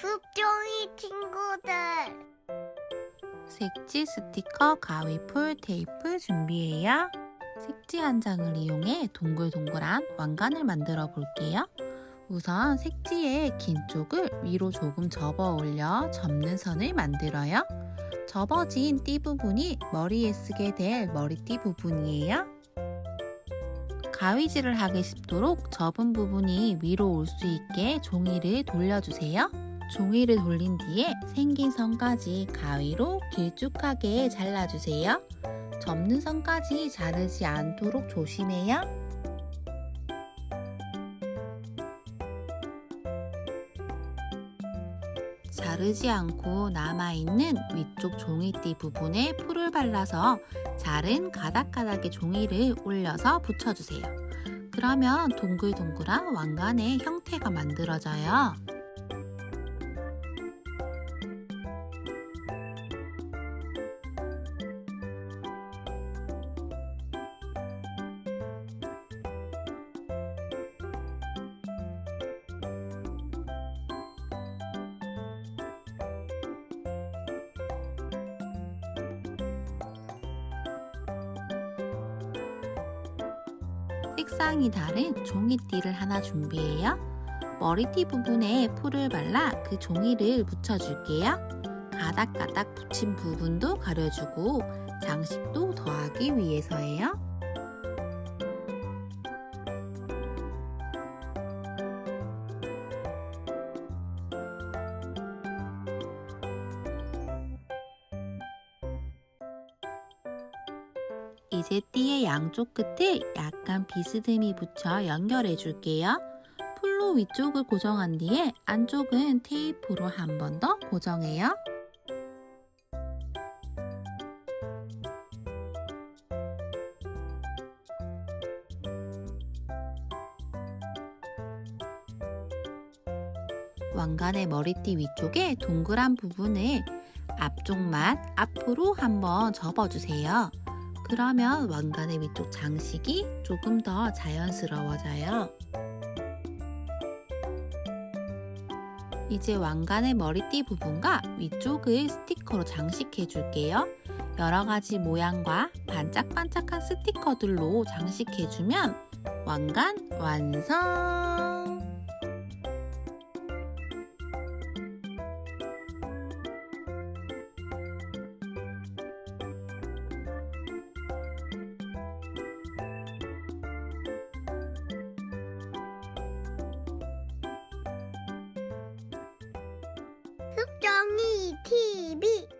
숲종이 친구들. 색지 스티커, 가위풀, 테이프 준비해요. 색지 한 장을 이용해 동글동글한 왕관을 만들어 볼게요. 우선 색지의 긴 쪽을 위로 조금 접어 올려 접는 선을 만들어요. 접어진 띠 부분이 머리에 쓰게 될 머리띠 부분이에요. 가위질을 하기 쉽도록 접은 부분이 위로 올 수 있게 종이를 돌려주세요. 종이를 돌린 뒤에 생긴 선까지 가위로 길쭉하게 잘라주세요. 접는 선까지 자르지 않도록 조심해요. 자르지 않고 남아있는 위쪽 종이띠 부분에 풀을 발라서 자른 가닥가닥의 종이를 올려서 붙여주세요. 그러면 동글동글한 왕관의 형태가 만들어져요. 색상이 다른 종이띠를 하나 준비해요. 머리띠 부분에 풀을 발라 그 종이를 붙여줄게요. 가닥가닥 붙인 부분도 가려주고 장식도 더하기 위해서예요. 이제 띠의 양쪽 끝을 약간 비스듬히 붙여 연결해 줄게요. 풀로 위쪽을 고정한 뒤에 안쪽은 테이프로 한 번 더 고정해요. 왕관의 머리띠 위쪽에 동그란 부분을 앞쪽만 앞으로 한번 접어주세요. 그러면 왕관의 위쪽 장식이 조금 더 자연스러워져요. 이제 왕관의 머리띠 부분과 위쪽을 스티커로 장식해 줄게요. 여러 가지 모양과 반짝반짝한 스티커들로 장식해 주면 왕관 완성! TV.